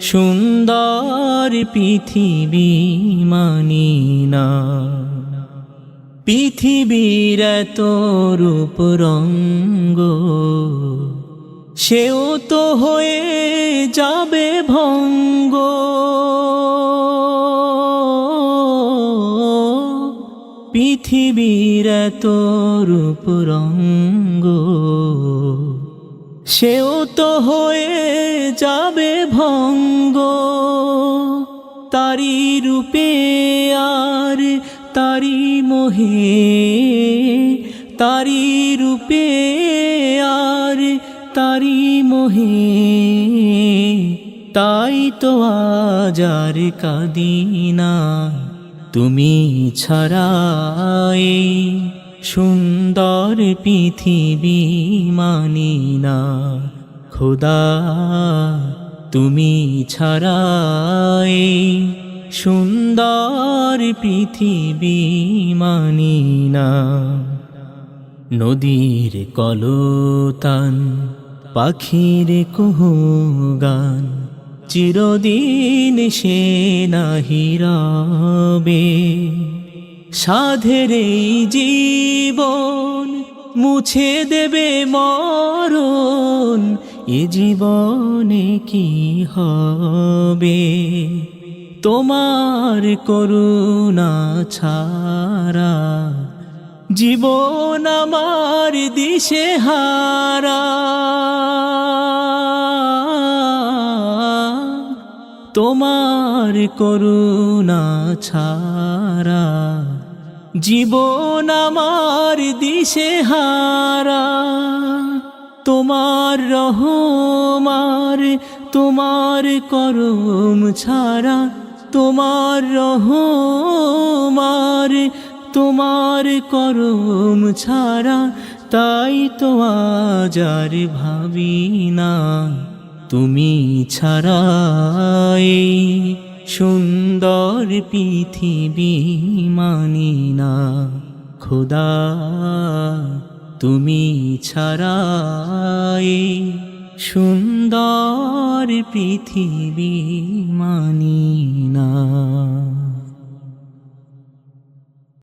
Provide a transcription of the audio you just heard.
সুন্দর পৃথিবী মানি না। পৃথিবীর রূপ রঙ্গ, সেও তো হয়ে যাবে ভঙ্গ। পৃথিবীর রূপ রঙ্গ, সেও তো হয়ে যাবে ভঙ্গ। তারি রূপে আর তারি মোহে। তারি রূপে আর তারি মোহে। তাই তো আজ আর কাদিনা তুমি ছাড়াই সুন্দর পৃথিবী মানি না। খোদা, তুমি ছাড়াই সুন্দর পৃথিবী মানি না। নদীর কলতান, পাখির গান চিরদিন সে নাহি রবে। সাধের এই জীবন মুছে দেবে মরণ এ জীবনে কি হবে? তোমার করুণা ছাড়া জীবন আমার দিশে হারা। তোমার করুণা ছাড়া জীবন আমার দিশে হারা। তোমার রহমার তোমার করম ছাড়া তোমার রহমার তোমার করম ছাড়া তাই তো আজ আর ভাবি না। তুমি ছাড়াই সুন্দর পৃথিবী মানি না। খোদা তুমি ছাড়াই সুন্দর পৃথিবী।